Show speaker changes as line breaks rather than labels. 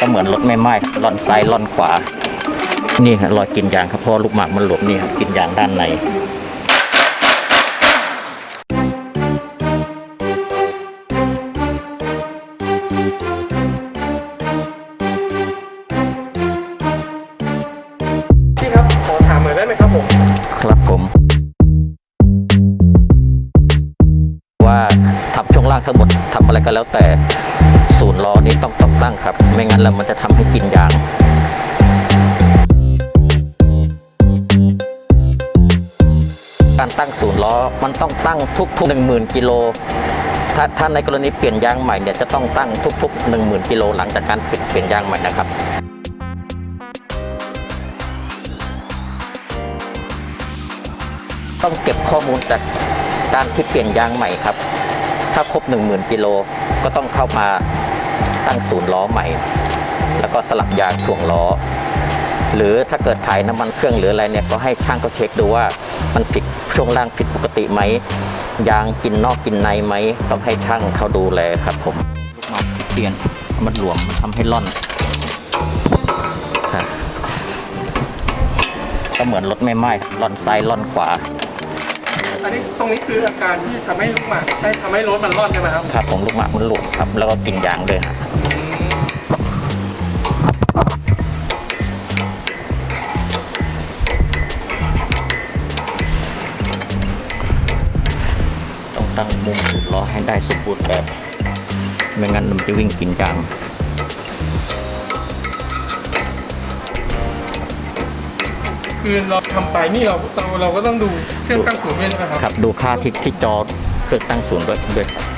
ก็เหมือนรถไม่ไหม้ล่อนซ้ายล่อนขวา นี่ฮะรอยกินยางครับเพราะว่าลูกหมากมันหลวมนี่ครับกินยางด้านใน
พี่ครับ ขอถามหน่อยได้ไหมครับผม
ครับผม ว่าทับช่วงล่างทั้งหมดทำอะไรก็แล้วแต่ศูนย์ ล้อนี้ต้องต้องตั้งครับ ไม่งั้นแล้วมันจะทำให้กินยางการตั้งศูนย์ล้อมันต้องตั้งทุกๆหนึ่งหมื่นกิโลถ้าถ้าในกรณีเปลี่ยนยางใหม่เนี่ยจะต้องตั้งทุกๆหนึ่งหมื่นกิโลหลังจากการเปลี่ยนเปลี่ยนยางใหม่นะครับต้องเก็บข้อมูลจากการที่เปลี่ยนยางใหม่ครับ ถ้าครบ 10,000 กิโลก็ต้องเข้ามา ตั้งศูนย์ล้อใหม่ แล้วก็สลับยางถ่วงล้อ หรือถ้าเกิดถ่ายน้ำมันเครื่องหรืออะไรเนี่ยก็ให้ช่างเขาเช็คดูว่ามันผิดช่วงล่างผิดปกติไหมยางกินนอกกินในไหมต้องให้ช่างเขาดูแลครับผมลูกน้องเปลี่ยนมันหลวมมันทำให้ล่อนครับก็เหมือนรถไม่ไหม้ล่อนซ้ายล่อนขวา
อันนี้ตรงนี้คืออาการที่ทำให้ลูกหมากให้ทำให้รถมันรอดใช่ไหมครับ
ครับผมลูกหมากมันหลวมครับแล้วก็กินยางด้วยฮะต้ ตั้งมุมสุดล้อให้ได้สมบูรณ์แบบ ไม่งั้นมันจะวิ่งกินยาง
คือเราทำไปนี่เราเราเราก็ต้องดูเครื่องตั้งศูนย์ด้วยนะครับ
ครับ ดูค่าที่ที่จอเครื่องตั้งศูนย์ด้วยด้วยครับ